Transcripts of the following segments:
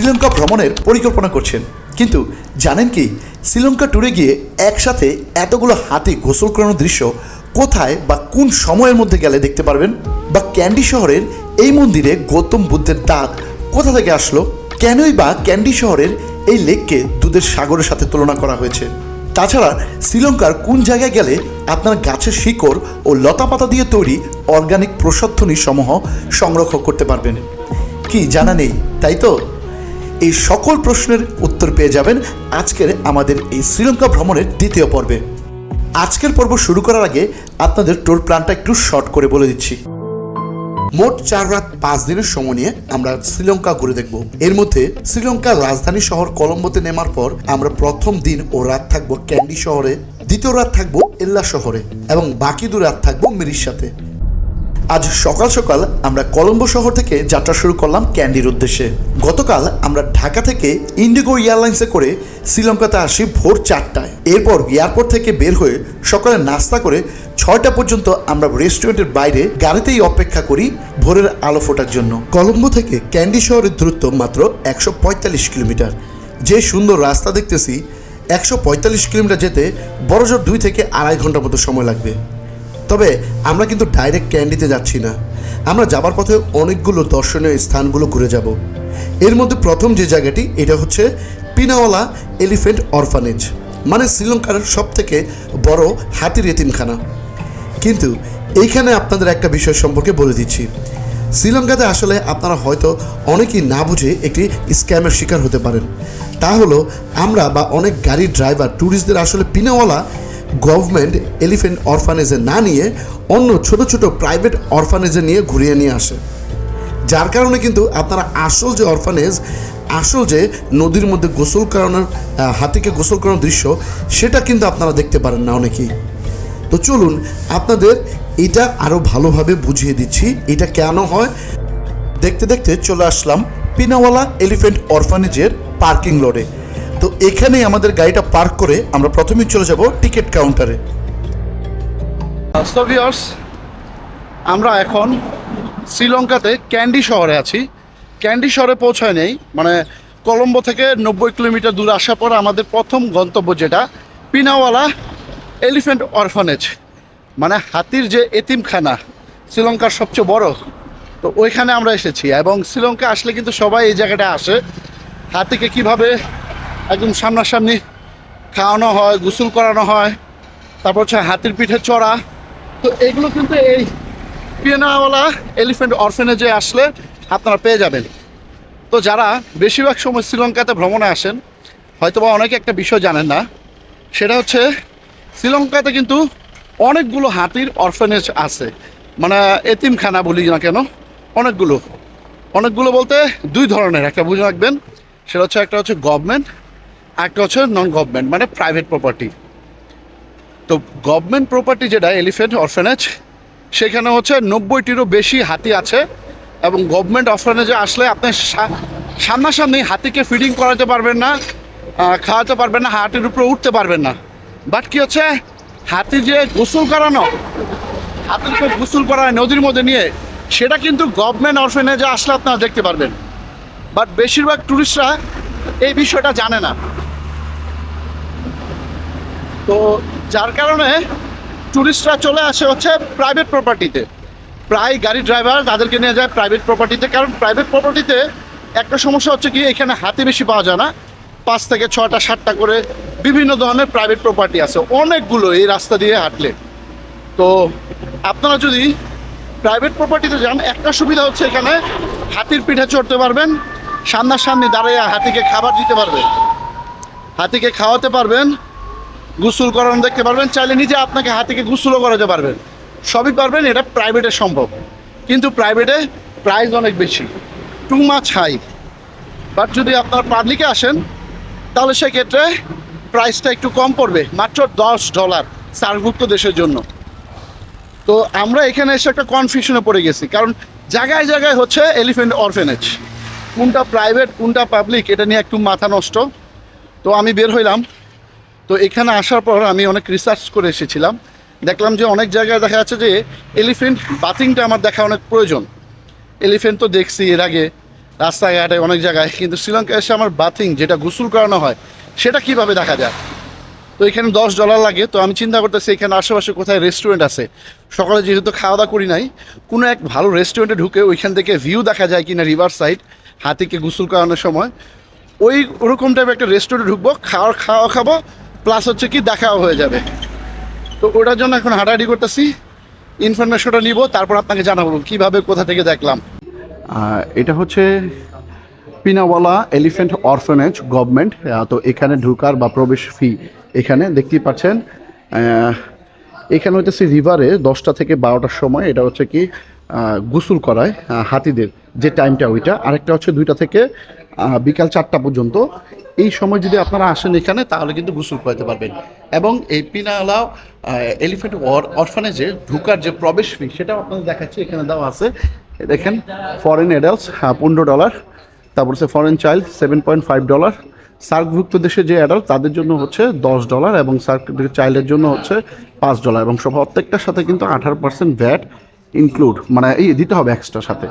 শ্রীলঙ্কা ভ্রমণের পরিকল্পনা করছেন। কিন্তু জানেন কি, শ্রীলঙ্কা ট্যুরে গিয়ে একসাথে এতগুলো হাতি গোসল করানোর দৃশ্য কোথায় বা কোন সময়ের মধ্যে গেলে দেখতে পারবেন? বা ক্যান্ডি শহরের এই মন্দিরে গৌতম বুদ্ধের দাঁত কোথা থেকে আসলো? কেনই বা ক্যান্ডি শহরের এই লেককে দুধের সাগরের সাথে তুলনা করা হয়েছে? তাছাড়া শ্রীলঙ্কার কোন জায়গায় গেলে আপনার গাছের শিকড় ও লতাপাতা দিয়ে তৈরি অর্গানিক প্রসাধনী সমূহ সংরক্ষণ করতে পারবেন? কি জানা নেই, তাই তো? এই সকল প্রশ্নের উত্তর পেয়ে যাবেন আজকের আমাদের এই শ্রীলঙ্কা ভ্রমণের দ্বিতীয় পর্বে। আজকের পর্ব শুরু করার আগে আপনাদের টোর প্ল্যানটা একটু শর্ট করে বলে দিচ্ছি। মোট চার রাত পাঁচ দিনের সময় নিয়ে আমরা শ্রীলঙ্কা ঘুরে দেখব। এর মধ্যে শ্রীলঙ্কার রাজধানী শহর কলম্বোতে নেমার পর আমরা প্রথম দিন ও রাত থাকব ক্যান্ডি শহরে, দ্বিতীয় রাত থাকব এল্লা শহরে এবং বাকি দু রাত থাকব মিরির সাথে। আজ সকাল সকাল আমরা কলম্বো শহর থেকে যাত্রা শুরু করলাম ক্যান্ডির উদ্দেশ্যে। গতকাল আমরা ঢাকা থেকে ইন্ডিগো এয়ারলাইন্সে করে শ্রীলঙ্কাতে আসি ভোর চারটায়। এরপর এয়ারপোর্ট থেকে বের হয়ে সকালে নাস্তা করে ছয়টা পর্যন্ত আমরা রেস্টুরেন্টের বাইরে গাড়িতেই অপেক্ষা করি ভোরের আলো ফোটার জন্য। কলম্বো থেকে ক্যান্ডি শহরের দূরত্ব মাত্র একশো পঁয়তাল্লিশ কিলোমিটার। যে সুন্দর রাস্তা দেখতেছি, একশো পঁয়তাল্লিশ কিলোমিটার যেতে বড়জোর দুই থেকে আড়াই ঘণ্টার মতো সময় লাগবে। তবে আমরা কিন্তু ডাইরেক্ট ক্যান্ডিতে যাচ্ছি না। আমরা যাবার পথে অনেকগুলো দর্শনীয় স্থানগুলো ঘুরে যাব। এর মধ্যে প্রথম যে জায়গাটি, এটা হচ্ছে পিনাওয়ালা এলিফেন্ট অরফানেজ মানে শ্রীলঙ্কার সব থেকে বড় হাতির এতিমখানা। কিন্তু এইখানে আপনাদের একটা বিষয় সম্পর্কে বলে দিচ্ছি। শ্রীলঙ্কাতে আসলে আপনারা হয়তো অনেকেই না বুঝে একটি স্ক্যামের শিকার হতে পারেন। তা হলো, আমরা বা অনেক গাড়ির ড্রাইভার ট্যুরিস্টদের আসলে পিনাওয়ালা গভর্নমেন্ট এলিফেন্ট অরফানেজে না নিয়ে অন্য ছোট ছোট প্রাইভেট অরফানেজে নিয়ে ঘুরিয়ে নিয়ে আসে। যার কারণে কিন্তু আপনারা আসল যে অরফানেজ, আসল যে নদীর মধ্যে গোসল করানোর হাতিকে গোসল করানোর দৃশ্য, সেটা কিন্তু আপনারা দেখতে পারেন না অনেকেই। তো চলুন, আপনাদের এটা আরও ভালোভাবে বুঝিয়ে দিচ্ছি, এটা কেন হয়? দেখতে দেখতে চলে আসলাম পিনাওয়ালা এলিফেন্ট অরফানেজের পার্কিং লটে। তো এখানেই আমাদের গাড়িটা পার্ক করে আমরা প্রথমেই চলে যাব টিকিট কাউন্টারে। সো ভিউয়ার্স আমরা এখন শ্রীলঙ্কাতে ক্যান্ডি শহরে আছি। ক্যান্ডি শহরে পৌঁছায় নেই মানে কলম্বো থেকে নব্বই কিলোমিটার দূরে আসার পর আমাদের প্রথম গন্তব্য যেটা, পিনাওয়ালা এলিফ্যান্ট অরফানেজ। মানে হাতির যে এতিমখানা, শ্রীলঙ্কার সবচেয়ে বড়। তো ওইখানে আমরা এসেছি এবং শ্রীলঙ্কা আসলে কিন্তু সবাই এই জায়গাটা আসে। হাতিকে কীভাবে একদম সামনাসামনি খাওয়ানো হয়, গোসল করানো হয়, তারপর হচ্ছে হাতির পিঠে চড়া। তো এগুলো কিন্তু এই পিয়ানাওয়ালা এলিফ্যান্ট অরফেনেজে আসলে আপনারা পেয়ে যাবেন। তো যারা বেশিরভাগ সময় শ্রীলঙ্কাতে ভ্রমণে আসেন, হয়তোবা অনেকে একটা বিষয় জানেন না, সেটা হচ্ছে শ্রীলঙ্কাতে কিন্তু অনেকগুলো হাতির অরফেনেজ আছে। মানে এতিমখানা বলি না কেন, অনেকগুলো। অনেকগুলো বলতে দুই ধরনের, একটা বুঝে রাখবেন, সেটা হচ্ছে একটা হচ্ছে গভর্নমেন্ট একটা হচ্ছে নন গভর্নমেন্ট মানে প্রাইভেট প্রপার্টি তো গভর্নমেন্ট প্রপার্টি যেটা এলিফেন্ট অরফেনেজ সেখানে হচ্ছে নব্বইটিরও বেশি হাতি আছে এবং গভর্নমেন্ট অরফেনেজে আসলে আপনি সামনাসামনি হাতিকে ফিডিং করাতে পারবেন না খাওয়াতে পারবেন না, হাতির উপরে উঠতে পারবেন না। বাট কি হচ্ছে? হাতি যে গোসল করানো হাতির উপরে গোসল করা হয় নদীর মধ্যে নিয়ে, সেটা কিন্তু গভর্নমেন্ট অরফেনেজে আসলে আপনারা দেখতে পারবেন। বাট বেশিরভাগ ট্যুরিস্টরা এই বিষয়টা জানে না। তো যার কারণে টুরিস্টরা চলে আসে হচ্ছে প্রাইভেট প্রপার্টিতে প্রায় গাড়ি ড্রাইভার তাদেরকে নিয়ে যায় প্রাইভেট প্রপার্টিতে কারণ প্রাইভেট প্রপার্টিতে একটা সমস্যা হচ্ছে কি, এখানে হাতি বেশি পাওয়া যায় না। পাঁচ থেকে ছটা সাতটা করে বিভিন্ন ধরনের প্রাইভেট প্রপার্টি আছে। অনেকগুলো এই রাস্তা দিয়ে হাঁটলে। তো আপনারা যদি প্রাইভেট প্রপার্টিতে যান, একটা সুবিধা হচ্ছে এখানে হাতির পিঠে চড়তে পারবেন, সামনাসামনি দাঁড়িয়ে হাতিকে খাবার দিতে পারবেন। হাতিকে খাওয়াতে পারবেন গোসল করানো দেখতে পারবেন, চাইলে নিজে আপনাকে হাতিকে গোসলও করাতে পারবেন। সবই পারবেন, এটা প্রাইভেটে সম্ভব। কিন্তু প্রাইভেটে প্রাইস অনেক বেশি। টু মাছ হাই বাট যদি আপনার পাবলিকে আসেন, তাহলে সেক্ষেত্রে প্রাইসটা একটু কম পড়বে, মাত্র দশ ডলার সার্ভুক্ত দেশের জন্য। তো আমরা এখানে এসে একটা কনফিউশনে পড়ে গেছি, কারণ জায়গায় জায়গায় হচ্ছে এলিফেন্ট অরফেনেজ কোনটা প্রাইভেট কোনটা পাবলিক এটা নিয়ে একটু মাথা নষ্ট। তো আমি বের হইলাম। তো এখানে আসার পর আমি অনেক রিসার্চ করে এসেছিলাম। দেখলাম যে অনেক জায়গায় দেখা যাচ্ছে যে এলিফেন্ট বাথিংটা আমার দেখা অনেক প্রয়োজন। এলিফেন্ট তো দেখছি এর আগে, রাস্তাঘাটে অনেক জায়গায়, কিন্তু শ্রীলঙ্কা এসে আমার বাথিং যেটা গোসল করানো হয়, সেটা কীভাবে দেখা যায়? তো এখানে দশ ডলার লাগে, তো আমি চিন্তা করতেছি এখানে আশেপাশে কোথায় রেস্টুরেন্ট আছে? সকালে যেহেতু খাওয়া দাওয়া করি নাই, কোনো এক ভালো রেস্টুরেন্টে ঢুকে ওইখান থেকে ভিউ দেখা যায় কিনা রিভার সাইড হাতিকে গোসল করানোর সময়, ওই ওরকম টাইপের একটা রেস্টুরেন্টে ঢুকবো, খাওয়ার খাওয়া খাব প্লাস হচ্ছে কি, দেখাও হয়ে যাবে। তো ওটার জন্য এখন হাঁটাহাঁটি করতেছি। ইনফরমেশনটা নিব, তারপর আপনাকে জানাব কীভাবে কোথা থেকে দেখলাম। এটা হচ্ছে পিনাওয়ালা এলিফ্যান্ট অরফানেজ গভর্নমেন্ট। তো এখানে ঢুকার বা প্রবেশ ফি এখানে দেখতেই পাচ্ছেন। এখানে হচ্ছে রিভারে দশটা থেকে বারোটার সময় এটা হচ্ছে কি গোসল করায় হাতিদের যে টাইমটা ওইটা। আরেকটা হচ্ছে দুইটা থেকে বিকাল চারটা পর্যন্ত। এই সময় যদি আপনারা আসেন এখানে, তাহলে কিন্তু গোসল করাতে পারবেন। এবং এই পিনাওয়ালা এলিফ্যান্ট অরফানেজে ঢুকার যে প্রবেশ ফি সেটাও আপনাদের দেখাচ্ছি, এখানে দেওয়া আছে। দেখেন ফরেন অ্যাডাল্টস পনেরো ডলার তারপর হচ্ছে foreign child seven point five dollar সার্কভুক্ত দেশে যে অ্যাডাল্ট তাদের জন্য হচ্ছে দশ ডলার এবং সার্ক চাইল্ডের জন্য হচ্ছে পাঁচ ডলার এবং সব প্রত্যেকটার সাথে কিন্তু আঠারো পার্সেন্ট ভ্যাট ইনক্লুড মানে এই দিতে হবে এক্সট্রা সাথে।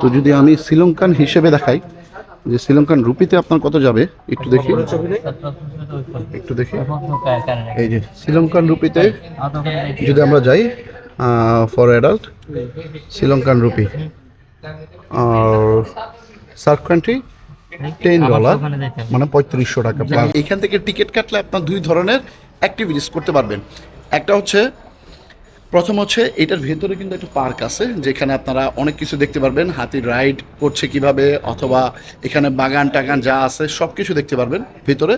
তো যদি আমি শ্রীলঙ্কান হিসেবে দেখাই যে শ্রীলঙ্কান রুপিতে আপনার কত যাবে? একটু দেখি। একটু দেখি। এই যে শ্রীলঙ্কান রুপিতে যদি আমরা যাই ফর অ্যাডাল্ট শ্রীলঙ্কান রুপি। আর সার্ক কান্ট্রি টেন ডলার মানে পঁয়ত্রিশশো টাকা এখান থেকে টিকিট কাটলে আপনার দুই ধরনের অ্যাক্টিভিটিস করতে পারবেন। একটা হচ্ছে প্রথম হচ্ছে এটার ভেতরে কিন্তু একটা পার্ক আছে, যেখানে আপনারা অনেক কিছু দেখতে পারবেন। হাতির রাইড করছে কীভাবে, অথবা এখানে বাগান টাগান যা আছে সব কিছু দেখতে পারবেন ভেতরে।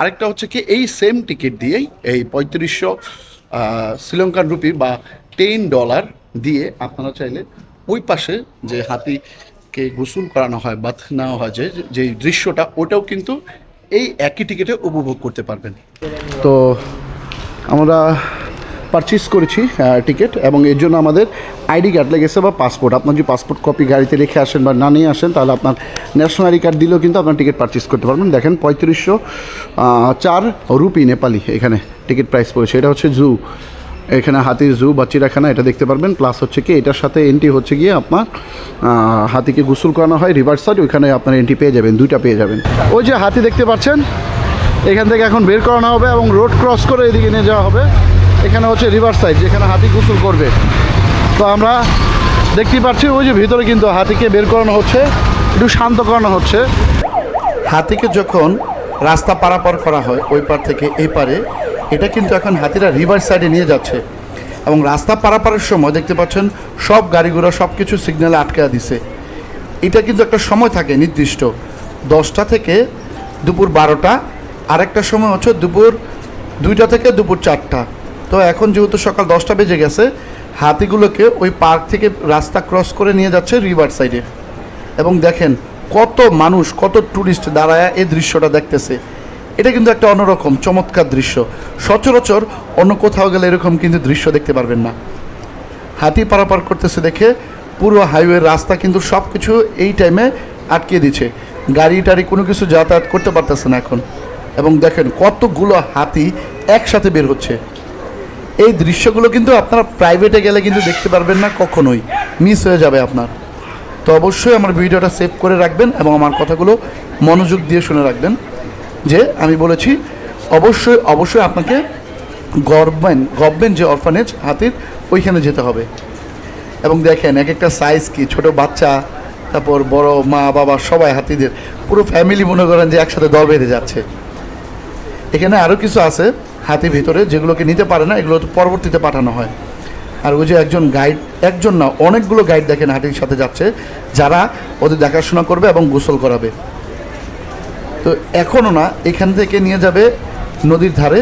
আরেকটা হচ্ছে কি, এই সেম টিকিট দিয়েই এই পঁয়ত্রিশশো শ্রীলঙ্কান রুপি বা টেন ডলার দিয়ে আপনারা চাইলে ওই পাশে যে হাতিকে গোসল করানো হয় বাথ নেওয়া হয়, যে যে দৃশ্যটা, ওটাও কিন্তু এই একই টিকিটে উপভোগ করতে পারবেন। তো আমরা পারচেস করেছি টিকিট এবং এর জন্য আমাদের আইডি কার্ড লেগেছে বা পাসপোর্ট আপনার যদি পাসপোর্ট কপি গাড়িতে রেখে আসেন বা না নিয়ে আসেন, তাহলে আপনার ন্যাশনাল আইডি কার্ড দিলেও কিন্তু আপনার টিকিট পারচেস করতে পারবেন। দেখেন, পঁয়ত্রিশশো চার রুপি নেপালি এখানে টিকিট প্রাইস পড়েছে। এটা হচ্ছে জু এখানে হাতির জু বা চিড়াখানা এটা দেখতে পারবেন। প্লাস হচ্ছে কি, এটার সাথে এন্ট্রি হচ্ছে গিয়ে আপনার হাতিকে গোসল করানো হয় রিভার সাইড ওইখানে আপনার এন্ট্রি পেয়ে যাবেন, দুইটা পেয়ে যাবেন। ওই যে হাতি দেখতে পাচ্ছেন, এখান থেকে এখন বের করানো হবে এবং রোড ক্রস করে এদিকে নিয়ে যাওয়া হবে। এখানে হচ্ছে রিভার সাইড যেখানে হাতি গোসল করবে। তো আমরা দেখতে পাচ্ছি, ওই যে ভিতরে কিন্তু হাতিকে বের করানো হচ্ছে, একটু শান্ত করানো হচ্ছে। হাতিকে যখন রাস্তা পারাপার করা হয়, ওই পার থেকে এই পারে, এটা কিন্তু এখন হাতিরা রিভার সাইডে নিয়ে যাচ্ছে। এবং রাস্তা পারাপারের সময় দেখতে পাচ্ছেন, সব গাড়িগুলো সব কিছু সিগন্যালে আটকে দিছে। এটা কিন্তু একটা সময় থাকে নির্দিষ্ট। দশটা থেকে দুপুর বারোটা, আরেকটা সময় হচ্ছে দুপুর দুইটা থেকে দুপুর চারটা। তো এখন যেহেতু সকাল দশটা বেজে গেছে, হাতিগুলোকে ওই পার্ক থেকে রাস্তা ক্রস করে নিয়ে যাচ্ছে রিভার সাইডে। এবং দেখেন কত মানুষ, কত ট্যুরিস্ট দাঁড়ায় এই দৃশ্যটা দেখতেছে। এটা কিন্তু একটা অন্যরকম, চমৎকার দৃশ্য। সচরাচর অন্য কোথাও গেলে এরকম কিন্তু দৃশ্য দেখতে পারবেন না। হাতি পারাপার করতেছে দেখে পুরো হাইওয়ের রাস্তা কিন্তু সব কিছু এই টাইমে আটকে দিচ্ছে গাড়ি টাড়ি কোনো কিছু যাতায়াত করতে পারতেছে না এখন। এবং দেখেন কতগুলো হাতি একসাথে বের হচ্ছে। এই দৃশ্যগুলো কিন্তু আপনারা প্রাইভেটে গেলে কিন্তু দেখতে পারবেন না কখনোই। মিস হয়ে যাবে আপনার। তো অবশ্যই আমার ভিডিওটা সেভ করে রাখবেন এবং আমার কথাগুলো মনোযোগ দিয়ে শুনে রাখবেন। যে আমি বলেছি, অবশ্যই অবশ্যই আপনাকে গভর্নমেন্ট গভর্নমেন্ট যে অরফানেজ হাতির, ওইখানে যেতে হবে। এবং দেখেন এক একটা সাইজ কি? ছোট বাচ্চা, তারপর বড় মা, বাবা, সবাই হাতিদের। পুরো ফ্যামিলি মনে করেন যে একসাথে দল বেঁধে যাচ্ছে। এখানে আরও কিছু আছে। হাতি ভিতরে যেগুলোকে নিতে পারে না, এগুলো পরবর্তীতে পাঠানো হয়। আর ওই যে একজন গাইড একজন না, অনেকগুলো গাইড দেখেন হাতির সাথে যাচ্ছে, যারা ওদের দেখাশোনা করবে এবং গোসল করাবে। তো এখনও না, এখান থেকে নিয়ে যাবে নদীর ধারে,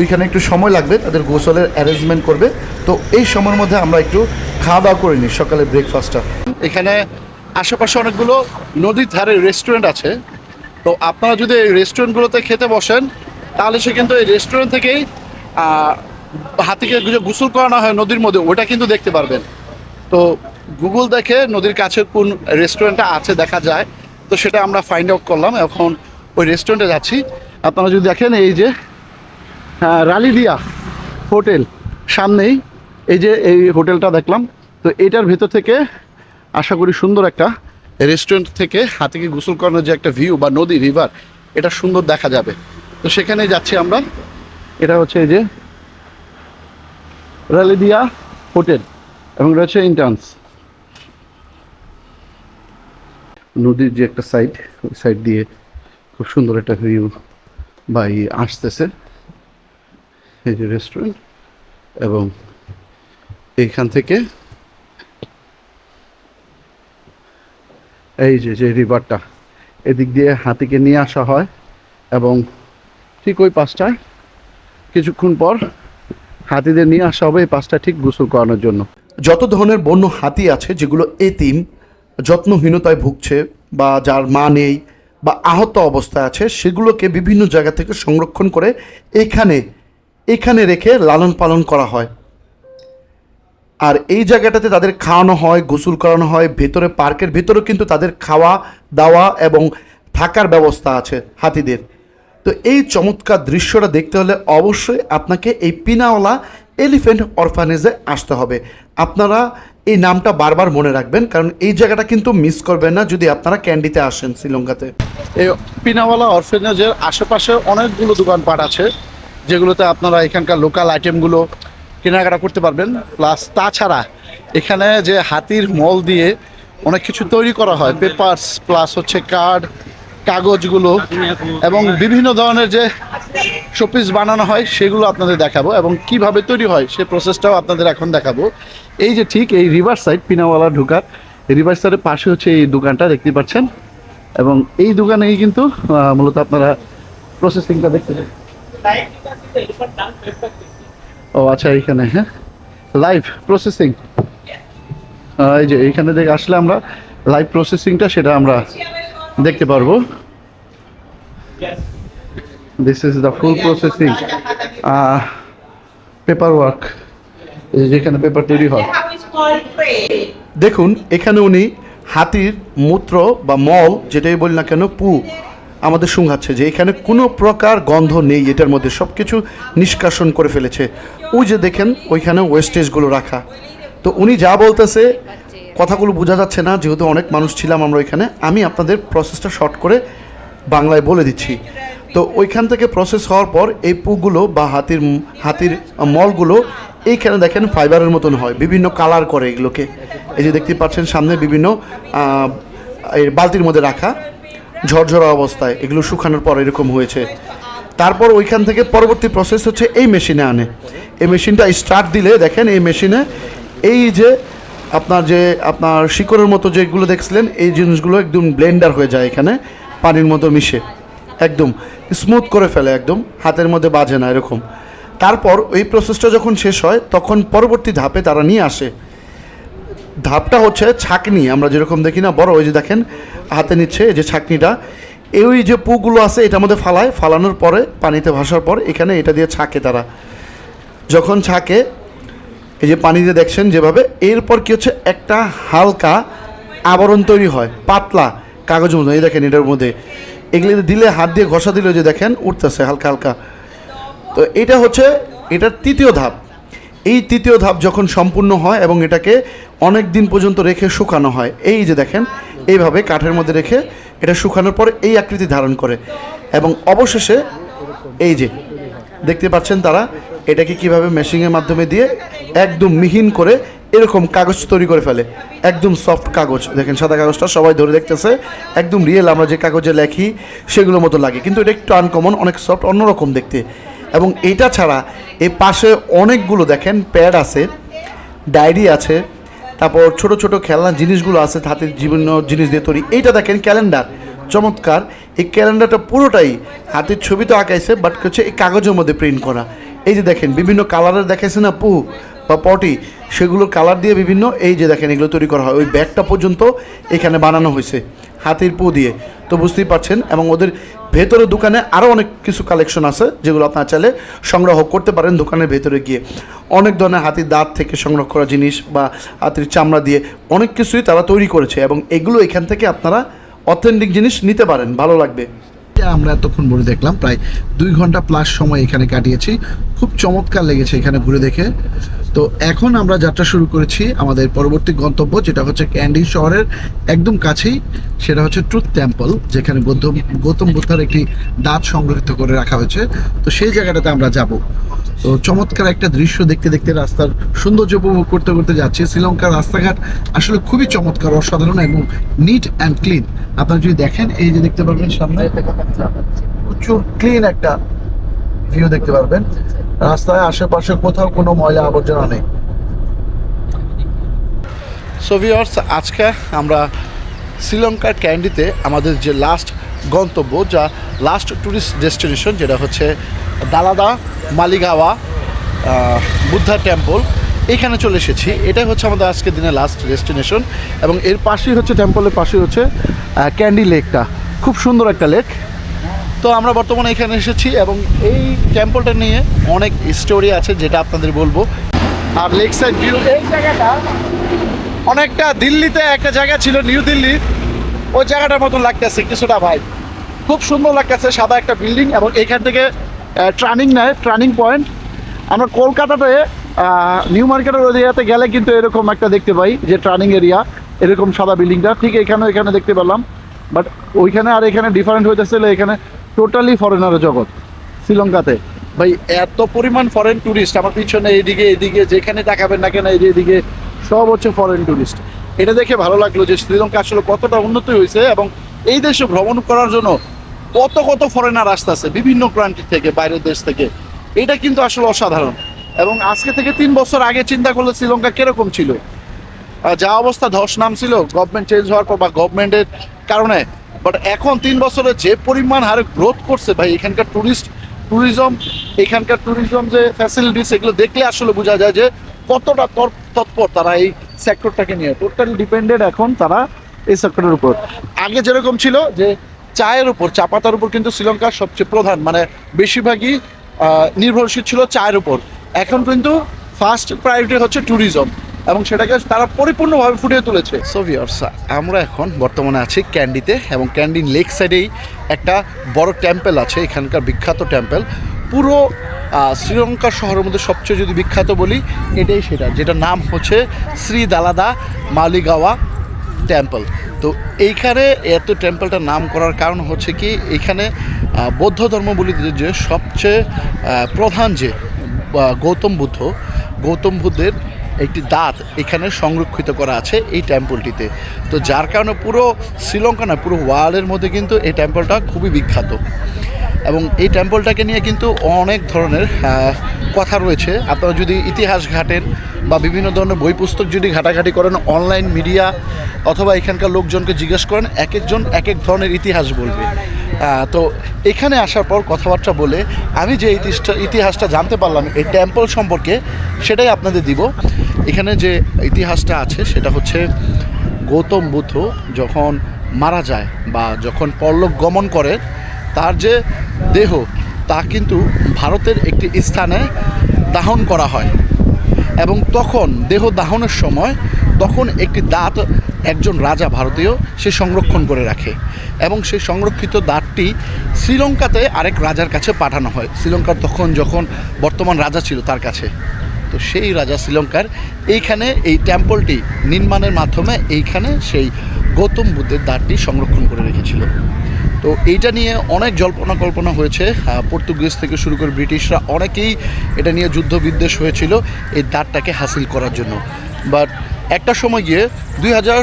ওইখানে একটু সময় লাগবে, তাদের গোসলের অ্যারেঞ্জমেন্ট করবে। তো এই সময়ের মধ্যে আমরা একটু খাওয়া দাওয়া করে নিই সকালে ব্রেকফাস্টটা এখানে আশেপাশে অনেকগুলো নদীর ধারে রেস্টুরেন্ট আছে। তো আপনারা যদি এই রেস্টুরেন্টগুলোতে খেতে বসেন তাহলে সে কিন্তু এই রেস্টুরেন্ট থেকেই হাতিকে যে গোসল করানো হয় নদীর মধ্যে, ওটা কিন্তু দেখতে পারবেন। তো গুগল দেখে নদীর কাছে কোন রেস্টুরেন্টটা আছে দেখা যায়। তো সেটা আমরা ফাইন্ড আউট করলাম, এখন ওই রেস্টুরেন্টে যাচ্ছি। আপনারা যদি দেখেন এই যে রালিদিয়া হোটেল সামনেই, এই যে এই হোটেলটা দেখলাম, তো এটার ভেতর থেকে আশা করি সুন্দর একটা রেস্টুরেন্ট থেকে হাতিকে গোসল করানোর যে একটা ভিউ বা নদী রিভার এটা সুন্দর দেখা যাবে। তো সেখানে যাচ্ছি আমরা। এটা হচ্ছে এই যে রালিদিয়া হোটেল এবং রয়েছে ইন্টার্নস নদীর যে একটা সাইড ওই সাইড দিয়ে খুব সুন্দর একটা ভিউ বা আসতেছে। এই যে রেস্টুরেন্ট এবং এইখান থেকে এই যে যে রিভারটা এদিক দিয়ে হাতিকে নিয়ে আসা হয় এবং ঠিক ওই পাঁচটায়। কিছুক্ষণ পর হাতিদের নিয়ে আসা হবে এই পাঁচটা ঠিক গোসল করানোর জন্য। যত ধরনের বন্য হাতি আছে, যেগুলো এতিম, যত্নহীনতায় ভুগছে বা যার মা নেই বা আহত অবস্থায় আছে, সেগুলোকে বিভিন্ন জায়গা থেকে সংরক্ষণ করে এখানে এখানে রেখে লালন পালন করা হয়। আর এই জায়গাটাতে তাদের খাওয়ানো হয়, গোসল করানো হয়, ভেতরে পার্কের ভেতরেও কিন্তু তাদের খাওয়া, দাওয়া এবং থাকার ব্যবস্থা আছে হাতিদের। তো এই চমৎকার দৃশ্যটা দেখতে হলে অবশ্যই আপনাকে এই পিনাওয়ালা এলিফেন্ট অরফানেজে আসতে হবে। আপনারা এই নামটা বারবার মনে রাখবেন, কারণ এই জায়গাটা কিন্তু মিস করবেন না যদি আপনারা ক্যান্ডিতে আসেন শ্রীলঙ্কাতে। এই পিনাওয়ালা অরফেনেজের আশেপাশে অনেকগুলো দোকানপাট আছে, যেগুলোতে আপনারা এখানকার লোকাল আইটেমগুলো কেনাকাটা করতে পারবেন। প্লাস তাছাড়া এখানে যে হাতির মল দিয়ে অনেক কিছু তৈরি করা হয় পেপারস প্লাস হচ্ছে কার্ড কাগজগুলো এবং বিভিন্ন ধরনের যে শোপিস বানানো হয়, সেগুলো আপনাদের দেখাবো এবং কীভাবে তৈরি হয়, সে প্রসেসটাও আপনাদের এখন দেখাবো। এই যে ঠিক এই রিভার সাইড পিনাওয়ালা ঢুকার রিভার সাইডের পাশে হচ্ছে এই দোকানটা, দেখতে পাচ্ছেন? এবং এই দোকানেই কিন্তু মূলত আপনারা প্রসেসিংটা দেখতে ও আচ্ছা এইখানে হ্যাঁ? লাইভ প্রসেসিং এই যে এইখানে দেখে আসলে আমরা লাইভ প্রসেসিংটা সেটা আমরা দেখতে পারব। This is the full processing paper work যেখানে পেপার তৈরি হয়. দেখুন এখানে উনি হাতির মূত্র বা মল যেটাই বলি না কেন পু আমাদের শুঙ্গাচ্ছে যে এখানে কোনো প্রকার গন্ধ নেই এটার মধ্যে সব কিছু নিষ্কাশন করে ফেলেছে। ওই যে দেখেন ওইখানে ওয়েস্টেজগুলো রাখা। তো উনি যা বলতেছে কথাগুলো বোঝা যাচ্ছে না, যেহেতু অনেক মানুষ ছিলাম আমরা ওইখানে। আমি আপনাদের প্রসেসটা শর্ট করে বাংলায় বলে দিচ্ছি। তো ওইখান থেকে প্রসেস হওয়ার পর এই পুগুলো বা হাতির হাতির মলগুলো এইখানে দেখেন ফাইবারের মতন হয়, বিভিন্ন কালার করে এগুলোকে। এই যে দেখতে পাচ্ছেন সামনে বিভিন্ন এই বালতির মধ্যে রাখা ঝরঝরা অবস্থায়, এগুলো শুকানোর পর এরকম হয়েছে। তারপর ওইখান থেকে পরবর্তী প্রসেস হচ্ছে এই মেশিনে আনে। এই মেশিনটা স্টার্ট দিলে দেখেন এই মেশিনে এই যে আপনার যে, আপনার শিকড়ের মতো যেগুলো দেখছিলেন, এই জিনিসগুলো একদম ব্লেন্ডার হয়ে যায় এখানে, পানির মতো মিশে। একদম স্মুথ করে ফেলে, একদম। হাতের মধ্যে বাজে না এরকম। তারপর ওই প্রসেসটা যখন শেষ হয়, তখন পরবর্তী ধাপে তারা নিয়ে আসে। ধাপটা হচ্ছে ছাকনি, আমরা যেরকম দেখি না, বড়, ওই যে দেখেন, হাতে নিচ্ছে এই যে ছাকনিটা। এই যে পুগুলো আছে এটার মধ্যে ফালায়, ফালানোর পরে, পানিতে ভাসার পর এখানে এটা দিয়ে ছাকে তারা। যখন ছাকে এই যে পানিতে দেখছেন যেভাবে, এরপর কি হচ্ছে, একটা হালকা আবরণ তৈরি হয়, পাতলা কাগজ মতো এই দেখেন এটার মধ্যে। এগুলি দিলে হাত দিয়ে ঘষা দিলে যে দেখেন উঠতেছে হালকা হালকা। তো এটা হচ্ছে, এটার তৃতীয় ধাপ। এই তৃতীয় ধাপ যখন সম্পূর্ণ হয় এবং এটাকে অনেক দিন পর্যন্ত রেখে শুকানো হয়, এই যে দেখেন, এইভাবে কাঠের মধ্যে রেখে এটা শুকানোর পরে এই আকৃতি ধারণ করে। এবং অবশেষে এই যে, দেখতে পাচ্ছেন তারা, এটাকে কীভাবে মেশিংয়ের মাধ্যমে দিয়ে একদম মিহিন করে এরকম কাগজ তৈরি করে ফেলে। একদম সফট কাগজ। দেখেন, সাদা কাগজটা সবাই ধরে দেখতেছে। একদম রিয়েল আমরা যে কাগজে লেখি, সেগুলোর মতো লাগে। কিন্তু এটা একটু আনকমন অনেক সফট অন্যরকম দেখতে। এবং এটা ছাড়া এই পাশে অনেকগুলো দেখেন প্যাড আছে ডায়েরি আছে, তারপর ছোট ছোট খেলনা জিনিসগুলো আছে হাতের বিভিন্ন জিনিস দিয়ে তৈরি। এইটা দেখেন ক্যালেন্ডার চমৎকার। এই ক্যালেন্ডারটা পুরোটাই হাতের ছবি তো আঁকাইছে বাট হচ্ছে এই কাগজের মধ্যে প্রিন্ট করা। এই যে দেখেন, বিভিন্ন কালারের দেখাইছে না পু বা পটি, সেগুলোর কালার দিয়ে বিভিন্ন, এই যে দেখেন এগুলো তৈরি করা হয়। ওই ব্যাগটা পর্যন্ত এখানে বানানো হয়েছে, হাতির পু দিয়ে। তো বুঝতেই পারছেন, এবং ওদের ভেতরে দোকানে আরও অনেক কিছু কালেকশন আছে, যেগুলো আপনার চাইলে সংগ্রহ করতে পারেন দোকানের ভেতরে গিয়ে। অনেক ধরনের হাতির দাঁত থেকে সংগ্রহ করা জিনিস বা হাতির চামড়া দিয়ে অনেক কিছুই তারা তৈরি করেছে, এবং এগুলো এখান থেকে আপনারা অথেন্টিক জিনিস নিতে পারেন, ভালো লাগবে। আমরা এতক্ষণ ঘুরে দেখলাম, প্রায় দুই ঘণ্টা প্লাস সময় এখানে কাটিয়েছি। খুব চমৎকার লেগেছে এখানে ঘুরে দেখে। তো এখন আমরা যাত্রা শুরু করেছি আমাদের পরবর্তী গন্তব্য, যেটা হচ্ছে ক্যান্ডি শহরের একদম কাছেই, সেটা হচ্ছে ট্রুথ টেম্পল, যেখানে গৌতম গৌতম বুদ্ধার একটি দাঁত সংরক্ষিত করে রাখা হয়েছে। তো সেই জায়গাটাতে আমরা যাব। তো চমৎকার একটা দৃশ্য দেখতে দেখতে রাস্তার সৌন্দর্য উপভোগ করতে করতে যাচ্ছি। শ্রীলঙ্কার রাস্তাঘাট আসলে খুবই চমৎকার, অসাধারণ এবং নিট অ্যান্ড ক্লিন আপনারা যদি দেখেন, এই যে দেখতে পাবেন সামনে, প্রচুর ক্লিন একটা ভিউ দেখতে পারবেন। রাস্তায় আশেপাশে কোথাও কোনো ময়লা আবর্জনা নেই। সোভিয়ার্স আজকে আমরা শ্রীলঙ্কার ক্যান্ডিতে আমাদের যে লাস্ট গন্তব্য, যা লাস্ট ট্যুরিস্ট ডেস্টিনেশন যেটা হচ্ছে দালাদা, মালিগাওয়া বুদ্ধা টেম্পল এখানে চলে এসেছি। এটাই হচ্ছে আমাদের আজকের দিনের লাস্ট ডেস্টিনেশন এবং এর পাশেই হচ্ছে টেম্পলের পাশেই হচ্ছে ক্যান্ডি লেকটা। খুব সুন্দর একটা লেক তো আমরা বর্তমানে এখানে এসেছি এবং এই টেম্পলটা নিয়ে অনেক স্টোরি আছে যেটা আপনাদের বলব। আর লেক সাইড ভিউ এই জায়গাটা অনেকটা দিল্লিতে একটা জায়গা ছিল নিউ দিল্লি ওই জায়গাটার মতন লাগতেছে, কিছুটা ভাই খুব সুন্দর লাগতেছে, সাদা একটা বিল্ডিং এবং এখান থেকে ট্রানিং নেয় ট্রানিং পয়েন্ট আমরা কলকাতাতে নিউ মার্কেটের এরিয়াতে গেলে কিন্তু এরকম একটা দেখতে পাই যে ট্রানিং এরিয়া এরকম সাদা বিল্ডিংটা ঠিক এখানে এখানে দেখতে পেলাম। বাট ওইখানে আর এখানে ডিফারেন্ট হইতেছিল এখানে টোটালি ফরেনারের জগৎ, শ্রীলঙ্কাতে। ভাই, এত পরিমাণ ফরেন ট্যুরিস্ট আমার পিছনে, এইদিকে এইদিকে, যেখানে দেখাবেন না কেন যে এদিকে সব হচ্ছে ফরেন ট্যুরিস্ট এটা দেখে ভালো লাগল যে শ্রীলঙ্কা আসলে কতটা উন্নতি হয়েছে এবং এই দেশে ভ্রমণ করার জন্য কত কত ফরেনার আসতেছে বিভিন্ন কান্ট্রি থেকে, বাইরের দেশ থেকে। এটা কিন্তু আসলে অসাধারণ। এবং আজকে থেকে তিন বছর আগে চিন্তা করলে শ্রীলঙ্কা কীরকম ছিল? যা অবস্থা ধস নামছিল গভর্নমেন্ট চেঞ্জ হওয়ার পর বা গভর্নমেন্টের কারণে বাট এখন তিন বছরে যে পরিমাণ হারে গ্রোথ করছে ভাই, এখানকার ট্যুরিস্ট ট্যুরিজম এখানকার ট্যুরিজম যে ফ্যাসিলিটিস এগুলো দেখলে আসলে বোঝা যায় যে কতটা তৎপর তারা এই সেক্টরটাকে নিয়ে। টোটালি ডিপেন্ডেড এখন তারা এই সেক্টরের উপর। আগে যেরকম ছিল যে চায়ের উপর, চা পাতার উপর কিন্তু শ্রীলঙ্কার সবচেয়ে প্রধান মানে বেশিরভাগই নির্ভরশীল ছিল চায়ের উপর। এখন কিন্তু ফার্স্ট প্রায়োরিটি হচ্ছে ট্যুরিজম এবং সেটাকে তারা পরিপূর্ণভাবে ফুটিয়ে তুলেছে। সোভিয়ার্স আমরা এখন বর্তমানে আছি ক্যান্ডিতে এবং ক্যান্ডি লেক সাইডেই একটা বড় টেম্পল আছে, এখানকার বিখ্যাত টেম্পল পুরো শ্রীলঙ্কা শহরের মধ্যে সবচেয়ে যদি বিখ্যাত বলি, এটাই সেটা যেটা নাম হচ্ছে শ্রী দালাদা মালিগাওয়া টেম্পল তো এইখানে এত টেম্পলটার নাম করার কারণ হচ্ছে কি, এখানে বৌদ্ধ ধর্মাবলীদের যে সবচেয়ে প্রধান যে গৌতম বুদ্ধ, গৌতম বুদ্ধের একটি দাঁত এখানে সংরক্ষিত করা আছে এই টেম্পলটিতে তো যার কারণে পুরো শ্রীলঙ্কা না পুরো ওয়ার্ল্ডের মধ্যে কিন্তু এই টেম্পলটা খুবই বিখ্যাত। এবং এই টেম্পলটাকে নিয়ে কিন্তু অনেক ধরনের কথা রয়েছে। আপনারা যদি ইতিহাস ঘাটেন বা বিভিন্ন ধরনের বই পুস্তক যদি ঘাটাঘাটি করেন অনলাইন মিডিয়া অথবা এখানকার লোকজনকে জিজ্ঞেস করেন, এক একজন এক এক ধরনের ইতিহাস বলবে। তো এখানে আসার পর কথাবার্তা বলে আমি যে ইতিহাসটা ইতিহাসটা জানতে পারলাম, এই টেম্পল সম্পর্কে সেটাই আপনাদের দিব। এখানে যে ইতিহাসটা আছে, সেটা হচ্ছে গৌতম বুদ্ধ যখন মারা যায় বা যখন পরলোক গমন করে, তার যে দেহ, তা কিন্তু ভারতের একটি স্থানে দাহন করা হয়। এবং তখন, দেহ দাহনের সময় তখন একটি দাঁত একজন রাজা ভারতীয় সে সংরক্ষণ করে রাখে। এবং সেই সংরক্ষিত দাঁতটি শ্রীলঙ্কাতে আরেক রাজার কাছে পাঠানো হয়। শ্রীলঙ্কার তখন যখন বর্তমান রাজা ছিল তার কাছে। তো সেই রাজা শ্রীলঙ্কার এইখানে এই টেম্পলটি নির্মাণের মাধ্যমে এইখানে সেই গৌতম বুদ্ধের দাঁতটি সংরক্ষণ করে রেখেছিল। তো এইটা নিয়ে অনেক জল্পনা কল্পনা হয়েছে। পর্তুগিজ থেকে শুরু করে ব্রিটিশরা অনেকেই এটা নিয়ে যুদ্ধ বিদ্বেষ হয়েছিল এই দাঁতটাকে হাসিল করার জন্য। বাট একটা সময় গিয়ে দুই হাজার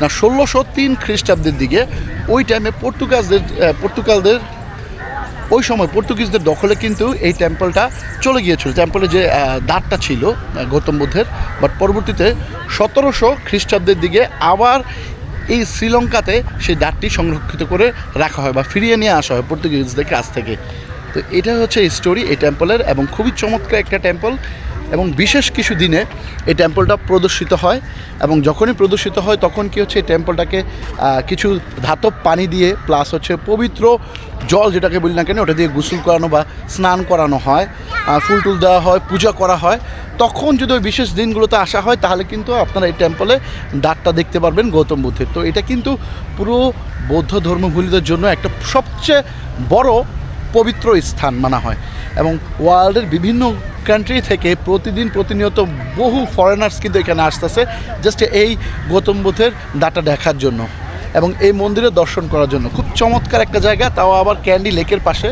না ষোলোশো তিন খ্রিস্টাব্দের দিকে ওই টাইমে পর্তুগাজদের আহ, পর্তুগালদের ওই সময় পর্তুগিজদের দখলে কিন্তু এই টেম্পলটা চলে গিয়েছিল। টেম্পলে যে দাঁতটা ছিল গৌতম বুদ্ধের বাট পরবর্তীতে সতেরোশো খ্রিস্টাব্দের দিকে আবার এই শ্রীলঙ্কাতে সেই দাঁতটি সংরক্ষিত করে রাখা হয় বা ফিরিয়ে নিয়ে আসা হয় পর্তুগিজদের কাছ থেকে। তো এটা হচ্ছে স্টোরি এই টেম্পলের এবং খুবই চমৎকার একটা টেম্পল এবং বিশেষ কিছু দিনে এই টেম্পলটা প্রদর্শিত হয় এবং যখনই প্রদর্শিত হয় তখন কি হচ্ছে এই টেম্পলটাকে কিছু ধাতব পানি দিয়ে প্লাস হচ্ছে পবিত্র জল যেটাকে বলি না কেন, ওটা দিয়ে গোসল করানো বা স্নান করানো হয় ফুল টুল দেওয়া হয়, পূজা করা হয়। তখন যদি ওই বিশেষ দিনগুলোতে আসা হয় তাহলে কিন্তু আপনারা এই টেম্পলে দাঁতটা দেখতে পারবেন গৌতম বুদ্ধের। তো এটা কিন্তু পুরো বৌদ্ধ ধর্মভূলিদের জন্য একটা সবচেয়ে বড় পবিত্র স্থান মানা হয় এবং ওয়ার্ল্ডের বিভিন্ন কান্ট্রি থেকে প্রতিদিন প্রতিনিয়ত বহু ফরেনার্স কিন্তু এখানে আসতেছে জাস্ট এই গৌতম বুদ্ধের ডাটা দেখার জন্য এবং এই মন্দিরে দর্শন করার জন্য। খুব চমৎকার একটা জায়গা, তাও আবার ক্যান্ডি লেকের পাশে।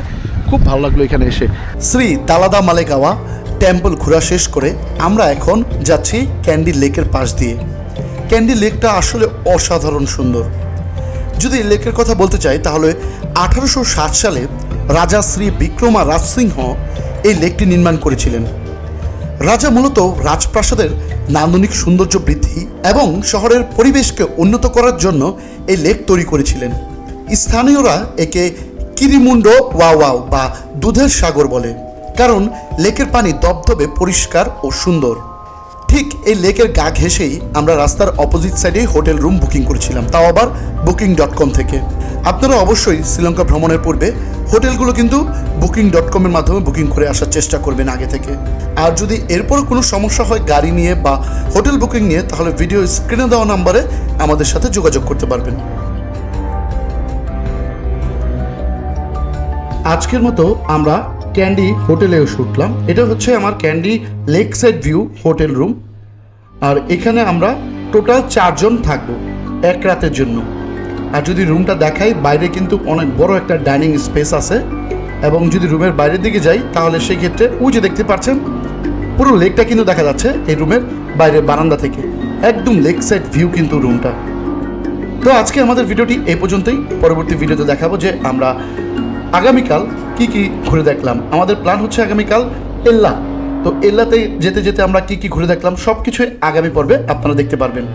খুব ভালো লাগল এখানে এসে। শ্রী তালাদা মালেগাওয়া টেম্পল ঘোরা শেষ করে আমরা এখন যাচ্ছি ক্যান্ডি লেকের পাশ দিয়ে। ক্যান্ডি লেকটা আসলে অসাধারণ সুন্দর। যদি লেকের কথা বলতে চাই, তাহলে আঠারোশো ষাট সালে রাজা শ্রী বিক্রমা রাজসিংহ এই লেকটি নির্মাণ করেছিলেন। রাজা মূলত রাজপ্রাসাদের নান্দনিক সৌন্দর্য বৃদ্ধি এবং শহরের পরিবেশকে উন্নত করার জন্য এই লেক তৈরি করেছিলেন। স্থানীয়রা একে কিরিমুন্ড ওয়াওয়াও বা দুধের সাগর বলে, কারণ লেকের পানি দবদবে পরিষ্কার ও সুন্দর। ঠিক এই লেকের গা ঘেঁষেই আমরা রাস্তার অপোজিট সাইডেই হোটেল রুম বুকিং করেছিলাম। তাও আবার বুকিং ডট কম থেকে। আপনারা অবশ্যই শ্রীলঙ্কা ভ্রমণের পূর্বে হোটেলগুলো কিন্তু বুকিং ডট কমের মাধ্যমে বুকিং করে আসার চেষ্টা করবেন আগে থেকে। আর যদি এরপরও কোনো সমস্যা হয় গাড়ি নিয়ে বা হোটেল বুকিং নিয়ে, তাহলে ভিডিও স্ক্রিনে দেওয়া নাম্বারে আমাদের সাথে যোগাযোগ করতে পারবেন। আজকের মতো আমরা ক্যান্ডি হোটেলে এসে উঠলাম এটা হচ্ছে আমার Kandy lake side view hotel room. আর এখানে আমরা টোটাল চারজন থাকব এক রাতের জন্য। আর যদি রুমটা দেখাই, বাইরে কিন্তু অনেক বড় একটা ডাইনিং স্পেস আছে। এবং যদি রুমের বাইরের দিকে যাই, তাহলে সেই ক্ষেত্রে ওই যে দেখতে পাচ্ছেন, পুরো লেকটা কিন্তু দেখা যাচ্ছে এই রুমের বাইরে বারান্দা থেকে। একদম লেক সাইড ভিউ কিন্তু রুমটা। তো আজকে আমাদের ভিডিওটি এই পর্যন্তই। পরবর্তী ভিডিওতে দেখাবো যে আমরা আগামীকাল কি কি ঘুরে দেখলাম? আমাদের প্ল্যান হচ্ছে আগামীকাল এল্লা। তো এল্লাতে যেতে যেতে আমরা কি কি ঘুরে দেখলাম সব কিছুই আগামী পর্বে আপনারা দেখতে পারবেন।